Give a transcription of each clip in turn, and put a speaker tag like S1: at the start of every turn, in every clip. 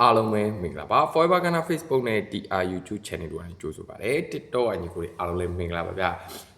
S1: အားလုံးပဲမင်္ဂလာပါ Forever Ghana Facebook နဲ့ TR YouTube Channel တို့ကနေကြိုးဆိုပါရစေ TikTok အညီကိုတွေအားလုံးလည်းမင်္ဂလာပါဗျာ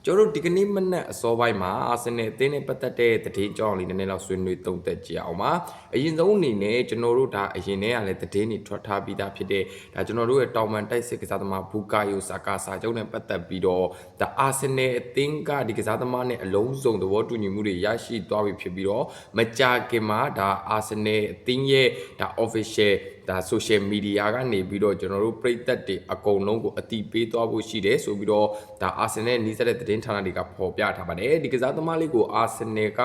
S1: ကျွန်တော်တို့ဒီကနေ့မနက်အစောပိုင်းမှာအာဆင်နယ်အသင်းနဲ့ပတ်သက်တဲ့သတင်းကြောင်းလေးနည်းနည်းလောက်ဆွေးနွေးသုံးသပ်ကြည့်အောင်ပါအရင်ဆုံးအနေနဲ့ကျွန်တော်တို့ဒါအရင်တည်းကလည်းသတင်းတွေထွက်ထားပြီးသားဖြစ်တဲ့ဒါကျွန်တော်တို့ရဲ့တောင်ပန်တိုက်စစ်ကစားသမားဘူကာယိုဆာကာစာချုပ်နဲ့ပတ်သက်ပြီးတော့ဒါအာဆင်နယ်အသင်းကဒီကစားသမားနဲ့အလုံးစုံသဘောတူညီမှုတွေရရှိသွားပြီဖြစ်ပြီးတော့မကြာခင်မှာဒါအာဆင်နယ်အသင်းရဲ့ဒါ official ဒါ social media ကနေပြီးတော့ကျွန်တော်တို့ပြည်သက်တွေအကုန်လုံးကိုအတိပေးသွားဖို့ရှိတယ်ဆိုပြီးတော့ဒါအာဆင်နယ်နီးစပ်တဲ့သတင်းဌာနတွေကဖော်ပြထားပါတယ်ဒီကစားသမားလေးကိုအာဆင်နယ်က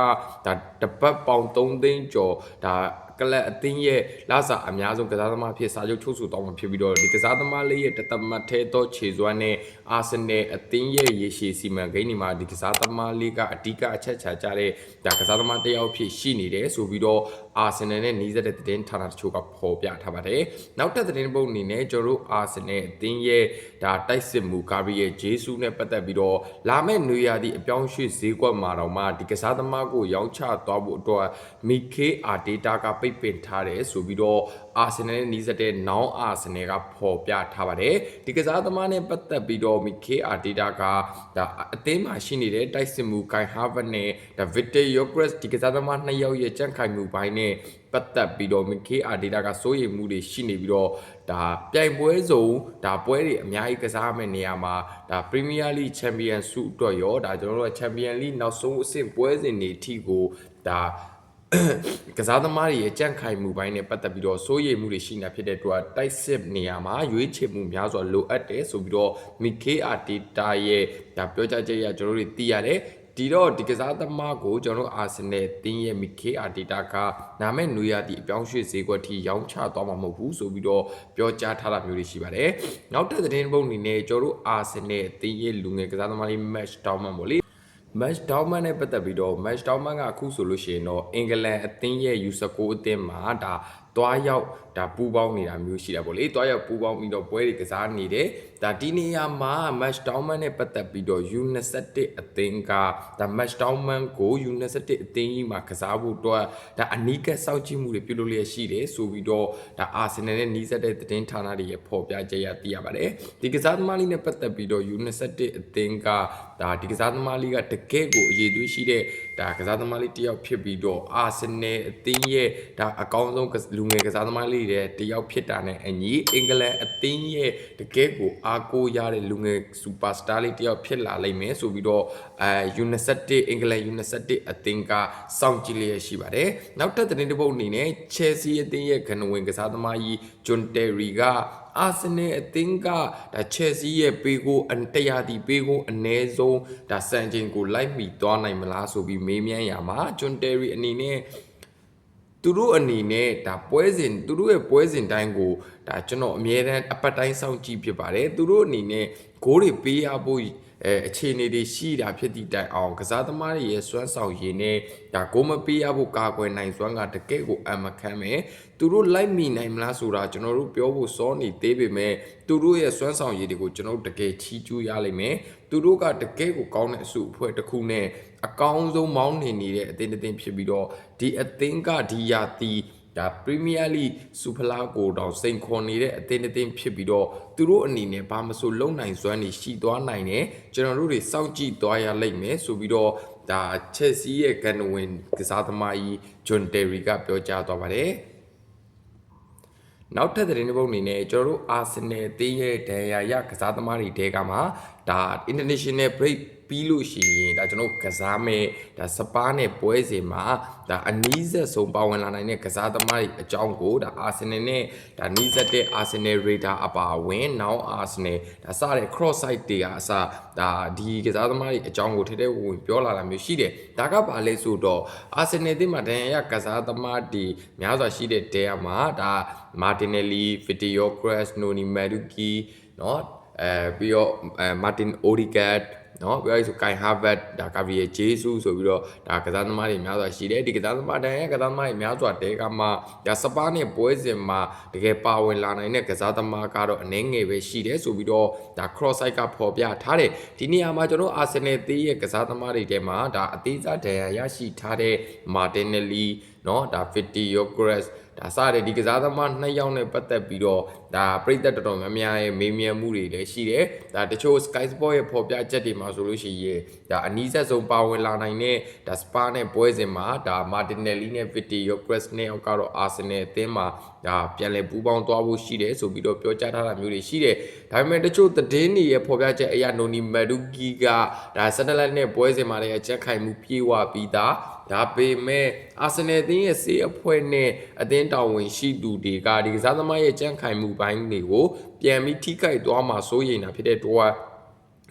S1: ဒါတပတ်ပေါင်3သိန်းကျော်ဒါ ကလပ်အသင်းရဲ့လစာအများဆုံးကစားသမားဖြစ်စာချုပ်ချုပ်ဆိုတော့မှာဖြစ်ပြီးတော့ဒီကစားသမားလေးရဲ့တသမတ်ထဲသောခြေစွမ်းနဲ့အာဆင်နယ်အသင်းရဲ့ရေရှည်စီမံကိန်းတွေမှာဒီကစားသမားလေးကအဓိကအချက်ချာကြတဲ့ဒါကစားသမားတစ်ယောက်ဖြစ်ရှိနေတယ်ဆိုပြီးတော့အာဆင်နယ်နဲ့နီးစပ်တဲ့သတင်းဌာနတချို့ကဖော်ပြထားပါတယ်နောက်ထပ်သတင်းပုတ်အနေနဲ့ကျွန်တော်တို့အာဆင်နယ်အသင်းရဲ့ဒါတိုက်စစ်မှုကာရီရဲ့ဂျေဆူးနဲ့ပတ်သက်ပြီးတော့လာမယ့်နွေရာသီအပြောင်းရွှေ့ဈေးကွက်မှာတော့မှဒီကစားသမားကိုရောင်းချသွားဖို့အတွက်မီကေအာဒေတာကပိတ်ပင်ထားတယ်ဆိုပြီးတော့အာဆင်နယ်နဲ့နီးစပ်တဲ့နောင်အာဆင်နယ်ကဖော်ပြထားပါတယ်ဒီကစားသမားနဲ့ပတ်သက်ပြီးတော့မီကေအာဒေတာကဒါအသင်းမှာရှိနေတဲ့တိုက်စစ်မှုကိုင်ဟာဗတ်နဲ့ဒါဗစ်တေယိုဂရက်ဒီကစားသမားနှစ်ယောက်ရဲ့ကြန့်ခိုင်မှုပိုင်းနဲ့ပတ်သက်ပြီးတော့မီကေအာဒေတာကစိုးရိမ်မှုတွေရှိနေပြီးတော့ဒါပြိုင်ပွဲစုံဒါပွဲတွေအများကြီးကစားမယ့်နေရာမှာဒါပရီးမီးယားလိချန်ပီယံဆုအတွက်ရောဒါကျွန်တော်တို့ကချန်ပီယံလိနောက်ဆုံးအဆင့်ပွဲစဉ်တွေအထိကိုဒါ ကစားသမားတွေရဲ့ကြန့်ခိုင်မှုပိုင်းနဲ့ပတ်သက်ပြီးတော့စိုးရိမ်မှုတွေရှိနေတာဖြစ်တဲ့အတွက်တိုက်စစ်နေရာမှာရွေးချယ်မှုများစွာလိုအပ်တယ်ဆိုပြီးတော့မီကေအာဒေတာရဲ့ဒါပြောကြားချက်အရကျွန်တော်တို့သိရတယ်ဒီတော့ဒီကစားသမားကိုကျွန်တော်တို့အာဆင်နယ်တင်းရဲ့မီကေအာဒေတာကနာမည်နွေရာသီအပြောင်းရွှေ့ဈေးကွက်ထိရောင်းချသွားမှာမဟုတ်ဘူးဆိုပြီးတော့ပြောကြားထားတာမျိုးတွေရှိပါတယ်။နောက်ထပ်သတင်းပုံအနေနဲ့ကျွန်တော်တို့အာဆင်နယ်တင်းရဲ့လူငယ်ကစားသမားလေး match တောင်းမှပေါ့လေ match downman နဲ့ပတ်သက်ပြီးတော့ match downman ကအခုဆိုလို့ရှိရင်တော့အင်္ဂလန်အသင်းရဲ့ user code အသင်းမှာဒါ တွားရောက်ဒါပူပေါင်းနေတာမျိုးရှိတာပေါ့လေတွားရောက်ပူပေါင်းပြီးတော့ပွဲတွေကစားနေတယ်ဒါဒီနေရာမှာ match downman နဲ့ပတ်သက်ပြီးတော့ U21 အသင်းကဒါ match downman ကို U21 အသင်းကြီးမှာကစားဖို့တော့ဒါအနီးကပ်စောင့်ကြည့်မှုတွေပြုလုပ်လျက်ရှိတယ်ဆိုပြီးတော့ဒါ Arsenal နဲ့နီးစပ်တဲ့သတင်းဌာနတွေရဲ့ဖော်ပြချက်ရသိရပါတယ်ဒီကစားသမားလေးနဲ့ပတ်သက်ပြီးတော့ U21 အသင်းကဒါဒီကစားသမားလေးကတကယ့်ကိုအရေးသွေးရှိတဲ့ ဒါကစားသမားလေးတစ်ယောက်ဖြစ်ပြီးတော့ Arsenal အသင်းရဲ့ဒါအကောင်းဆုံးလူငယ်ကစားသမားလေးတွေတစ်ယောက်ဖြစ်တာနဲ့အညီအင်္ဂလန်အသင်းရဲ့တကယ့်ကိုအားကိုးရတဲ့လူငယ်စူပါစတာလေးတစ်ယောက်ဖြစ်လာလိမ့်မယ်ဆိုပြီးတော့အဲ U21 အင်္ဂလန် U21 အသင်းကစောင့်ကြည့်လျက်ရှိပါတယ်နောက်ထပ်သတင်းတစ်ပုဒ်အနေနဲ့ Chelsea အသင်းရဲ့ခဏဝင်ကစားသမားကြီး John Terry က အာဆင်နယ်အသင်းကဒါချက်စီရဲ့ပေးကိုအတရားတီပေးကိုအ ਨੇ ဆုံးဒါစံချိန်ကိုလိုက်မိသွားနိုင်မလားဆိုပြီးမေးမြန်းရမှာဂျွန်တယ်ရီအနေနဲ့သူတို့အနေနဲ့ဒါပွဲစဉ်သူတို့ရဲ့ပွဲစဉ်တိုင်းကိုဒါကျွန်တော်အမြဲတမ်းအပတ်တိုင်းစောင့်ကြည့်ဖြစ်ပါတယ်သူတို့အနေနဲ့ဂိုးတွေပေးရဖို့ အဲအခြေအနေတွေရှိတာဖြစ်သည့်တိုင်အောင်ကစားသမားတွေရဲ့စွမ်းဆောင်ရည်နဲ့ဒါကိုမပေးရဖို့ကာကွယ်နိုင်စွမ်းကတကယ့်ကိုအမခံမယ်သူတို့လိုက်မိနိုင်မလားဆိုတာကျွန်တော်တို့ပြောဖို့စောနေသေးပေမဲ့သူတို့ရဲ့စွမ်းဆောင်ရည်တွေကိုကျွန်တော်တို့တကယ်ချီးကျူးရလိမ့်မယ်သူတို့ကတကယ်ကိုကောင်းတဲ့အစုအဖွဲ့တစ်ခုနဲ့အကောင်းဆုံးမောင်းနေနေတဲ့အသင်းတစ်သင်းဖြစ်ပြီးတော့ဒီအသင်းကဒီယာတီ ဒါပရီးမီးယားလိစူဖလာကိုတောင်စိန်ခေါ်နေတဲ့အသင်းတစ်သင်းဖြစ်ပြီးတော့သူတို့အနေနဲ့ဘာမဆိုလုံနိုင်စွမ်းနေရှိသွားနိုင်တယ်ကျွန်တော်တို့တွေစောင့်ကြည့်သွားရလိမ့်မယ်ဆိုပြီးတော့ဒါချက်စီရဲ့ကန်ဝင်ကစားသမားကြီးဂျွန်တယ်ရီကပြောကြားသွားပါတယ်နောက်ထပ်သတင်းတစ်ပုဒ်အနေနဲ့ကျွန်တော်တို့အာဆင်နယ်အသင်းရဲ့ဒဏ်ရာရကစားသမားတွေတဲကမှာဒါ international break ပြီးလို့ရှိရင်ဒါကျွန်တော်ကစားမဲ့ဒါစပါးနဲ့ပွဲစဉ်မှာဒါအနီးဆက်ဆုံးပါဝင်လာနိုင်တဲ့ကစားသမားတွေအကြောင်းကိုဒါအာဆင်နယ်နဲ့ဒါနီးစပ်တဲ့အာဆင်နယ်ရေဒါအပါဝင်နောက်အာဆင်နယ်ဒါစတဲ့ cross site တွေကအစဒါဒီကစားသမားတွေအကြောင်းကိုထဲထဲဝင်ပြောလာတာမျိုးရှိတယ်ဒါကပါလဲဆိုတော့အာဆင်နယ်တင်းမှာဒဏ်ရာရကစားသမားတွေများစွာရှိတဲ့တဲမှာဒါမာတင်နယ်လီဖီတီယိုကရက်နိုနီမာဒူကီเนาะ အဲပြီးတော့အဲ Martin Odegaard နော်ပြောရဆို Kai Havertz ဒါ Gabriel Jesus ဆိုပြီးတော့ဒါကစားသမားတွေများစွာရှိတယ်ဒီကစားသမားတန်ရဲ့ကစားသမားတွေများစွာတဲကမှဒါစပါးနဲ့ပွဲစဉ်မှာတကယ်ပါဝင်လာနိုင်တဲ့ကစားသမားကတော့အနည်းငယ်ပဲရှိတယ်ဆိုပြီးတော့ဒါ cross site ကပေါ်ပြထားတယ်ဒီနေရာမှာကျွန်တော် Arsenal သေးရဲ့ကစားသမားတွေထဲမှာဒါအသေးစားဒဏ်ရာရရှိထားတဲ့ Martinelli နော်ဒါ Vitio Crest ဒါစတဲ့ဒီကစားသမားနှစ်ယောက်နဲ့ပတ်သက်ပြီးတော့ဒါပြိသက်တော်တော်များများရဲ့မေးမြန်းမှုတွေလည်းရှိတယ်ဒါတချို့ Sky Sport ရဲ့ဖော်ပြချက်တွေမှာဆိုလို့ရှိရင်ဒါအနီးဆက်ဆုံးပါဝင်လာနိုင်တဲ့ဒါ Spa နဲ့ပွဲစဉ်မှာဒါ Martinelli နဲ့ Fitty Yogres နဲ့ယောက်ကတော့ Arsenal အသင်းမှာဒါပြန်လည်ပူးပေါင်းသွားဖို့ရှိတယ်ဆိုပြီးတော့ပြောကြားထားတာမျိုးတွေရှိတယ်ဒါပေမဲ့တချို့သတင်းတွေရဲ့ဖော်ပြချက်အရနိုနီမဒူကီကဒါဆက်တလက်နဲ့ပွဲစဉ်မှာလည်းအချက်ခိုင်မှုပြေဝပြီးသား ဒါပေမဲ့အာဆင်နယ်အသင်းရဲ့စေးအဖွဲ့နဲ့အသင်းတာဝန်ရှိသူတွေကဒီကစားသမားရဲ့ကြန့်ခိုင်မှုပိုင်းတွေကိုပြန်ပြီးထိခိုက်သွားမှာစိုးရိမ်တာဖြစ်တဲ့တော့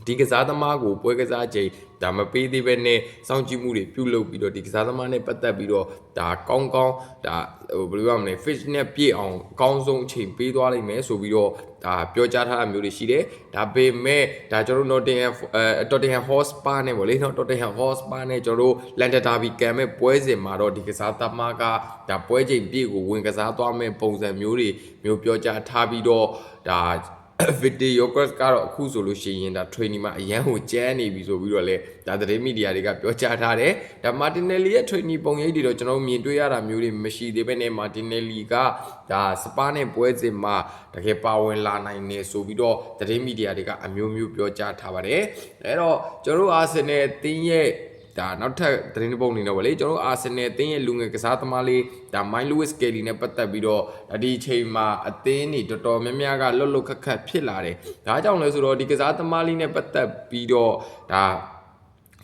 S1: ဒီကစားသမားကိုပွဲကစားချိန်ဒါမပေးသေးပဲနဲ့စောင့်ကြည့်မှုတွေပြုလုပ်ပြီးတော့ဒီကစားသမားနဲ့ပတ်သက်ပြီးတော့ဒါကောင်းကောင်းဒါဟိုဘယ်လိုရမလဲ fish နဲ့ပြည့်အောင်အကောင်းဆုံးအချိန်ပေးသွားလိမ့်မယ်ဆိုပြီးတော့ ဒါပြောကြားထားတာမျိုးတွေရှိတယ်ဒါပေမဲ့ဒါကျွန်တော်တို့ Nottingham အဲ Tottenham Hotspur နဲ့ပေါ့လေနော် Tottenham Hotspur နဲ့ကျွန်တော်တို့ London Derby ကံမဲ့ပွဲစဉ်မှာတော့ဒီကစားသမားကဒါပွဲချိန်ပြည့်ကိုဝင်ကစားသွားမဲ့ပုံစံမျိုးတွေမျိုးပြောကြားထားပြီးတော့ဒါ Vidi Yogurt ကတော့အခုဆိုလို့ရှိရင်ဒါ training မှာအရန်ကိုကျန်းနေပြီဆိုပြီးတော့လေဒါသတင်းမီဒီယာတွေကပြောကြားထားတယ်ဒါ Martinelli ရဲ့ training ပုံရိပ်တွေတော့ကျွန်တော်တို့မြင်တွေ့ရတာမျိုးတွေမရှိသေးဘဲနဲ့ Martinelli ကဒါစပါးနဲ့ပွဲစဉ်မှာတကယ်ပါဝင်လာနိုင်နေဆိုပြီးတော့သတင်းမီဒီယာတွေကအမျိုးမျိုးပြောကြားထားပါတယ်အဲ့တော့ကျွန်တော်တို့ Arsenal အသင်းရဲ့ ဒါနောက်ထပ်သတင်းတစ်ပုဒ်အနေနဲ့ပေါ့လေကျွန်တော်တို့အာဆင်နယ်အသင်းရဲ့လူငယ်ကစားသမားလေးဒါမိုင်းလူးဝစ်ကယ်လီနဲ့ပတ်သက်ပြီးတော့ဒီအချိန်မှာအသင်းတွေတော်တော်များများကလွတ်လွတ်ခက်ခက်ဖြစ်လာတယ်ဒါကြောင့်လဲဆိုတော့ဒီကစားသမားလေးနဲ့ပတ်သက်ပြီးတော့ဒါ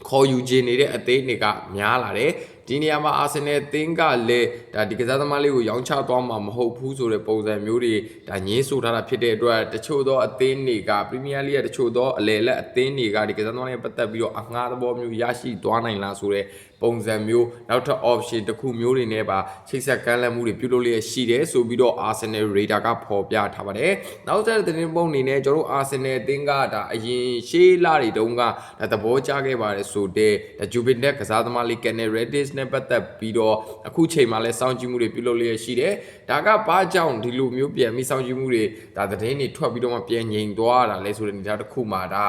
S1: ခေါ်ယူခြင်းနေတဲ့အသင်းတွေကများလာတယ် ဒီနေရာမှာအာဆင်နယ်အသင်းကလည်းဒါဒီကစားသမားလေးကိုရောင်းချသွားမှာမဟုတ်ဘူးဆိုတဲ့ပုံစံမျိုးတွေဒါညင်းဆိုထားတာဖြစ်တဲ့အတွက်တချို့သောအသင်းတွေကပရီးမီးယားလိရဲ့တချို့သောအလယ်လက်အသင်းတွေကဒီကစားသမားလေးနဲ့ပတ်သက်ပြီးတော့အငှားသဘောမျိုးရရှိသွားနိုင်လားဆိုတဲ့ပုံစံမျိုးနောက်ထပ် option တစ်ခုမျိုးတွေနဲ့ပါချိတ်ဆက်ကမ်းလှမ်းမှုတွေပြုလုပ်လျက်ရှိတယ်ဆိုပြီးတော့ Arsenal Radar ကဖော်ပြထားပါတယ်နောက်ဆက်တဲ့သတင်းပုံအနေနဲ့ကျွန်တော်တို့ Arsenal အသင်းကဒါအရင်ရှေးလတွေတုန်းကဒါသဘောကျခဲ့ပါတယ်ဆိုတဲ့ဒါ Juventus ကစားသမားလေး Kenneth Redis နဲ့ပတ်သက်ပြီးတော့အခုချိန်မှာလဲစောင့်ကြည့်မှုတွေပြုလုပ်လျက်ရှိတယ်ဒါကဘာကြောင့်ဒီလိုမျိုးပြန်ပြီးစောင့်ကြည့်မှုတွေဒါသတင်းတွေထွက်ပြီးတော့မှပြန်ငြိမ်သွားတာလဲဆိုတဲ့အနေအထားတစ်ခုမှာဒါ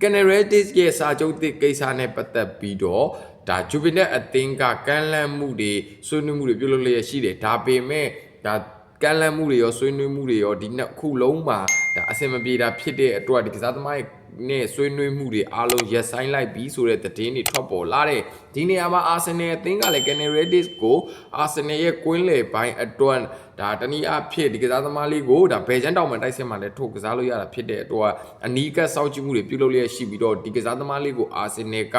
S1: Caneratis ရဲ့စာချုပ်သစ်ကိစ္စနဲ့ပတ်သက်ပြီးတော့ဒါ Juventus အသင်းကကမ်းလှမ်းမှုတွေဆွေးနွေးမှုတွေပြုလုပ်လျက်ရှိတယ်ဒါပေမဲ့ဒါကမ်းလှမ်းမှုတွေရောဆွေးနွေးမှုတွေရောဒီနှစ်ခုလုံးမှာဒါအဆင်မပြေတာဖြစ်တဲ့အတွက်ဒီကစားသမားရဲ့ နဲ့ဆွေးနွေးမှုတွေအားလုံးရက်ဆိုင်လိုက်ပြီးဆိုတဲ့သတင်းတွေထွက်ပေါ်လာတဲ့ဒီနေရာမှာအာဆင်နယ်အသင်းကလည်း Caneratis ကိုအာဆင်နယ်ရဲ့ကွင်းလယ်ပိုင်းအတွန်း ဒါတနည်းအားဖြင့်ဒီကစားသမားလေးကိုဒါဘယ်ချမ်းတောင်မှတိုက်စစ်မှလည်းထုတ်ကစားလို့ရတာဖြစ်တဲ့အတွက်အနီးကပ်စောင့်ကြည့်မှုတွေပြုလုပ်လျက်ရှိပြီးတော့ဒီကစားသမားလေးကိုအာဆင်နယ်က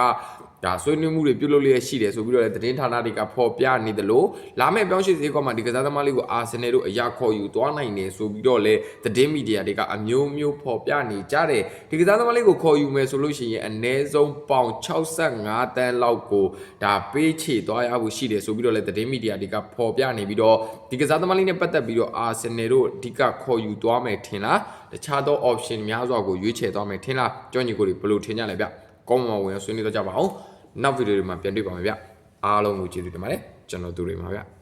S1: ဒါဆွေးနွေးမှုတွေပြုလုပ်လျက်ရှိတယ်ဆိုပြီးတော့လည်းသတင်းဌာနတွေကဖော်ပြနေတယ်လို့လာမယ့်ပြောင်းရွှေ့စည်းကွက်မှာဒီကစားသမားလေးကိုအာဆင်နယ်တို့အရာခေါ်ယူသွားနိုင်တယ်ဆိုပြီးတော့လည်းသတင်းမီဒီယာတွေကအမျိုးမျိုးဖော်ပြနေကြတယ်ဒီကစားသမားလေးကိုခေါ်ယူမယ်ဆိုလို့ရှိရင်အနည်းဆုံးပေါင်65တန်းလောက်ကိုဒါပေးချေသွားရဖို့ရှိတယ်ဆိုပြီးတော့လည်းသတင်းမီဒီယာတွေကဖော်ပြနေပြီးတော့ဒီကစားသမားလေးနဲ့ပတ်သက်ပြီးတော့အာဆင်နယ်တို့အဓိကခေါ်ယူသွားမယ်ထင်လားတခြားသော option များစွာကိုရွေးချယ်သွားမယ်ထင်လားကြောင့်ညီကိုတွေဘယ်လိုထင်ကြလဲဗျကောင်းမွန်ဝင်ဆွေးနွေးတော့ကြပါအောင်နောက်ဗီဒီယိုတွေမှာပြန်တွေ့ပါမယ်ဗျအားလုံးကိုကျေးဇူးတင်ပါတယ်ကျွန်တော်သူတွေပါဗျ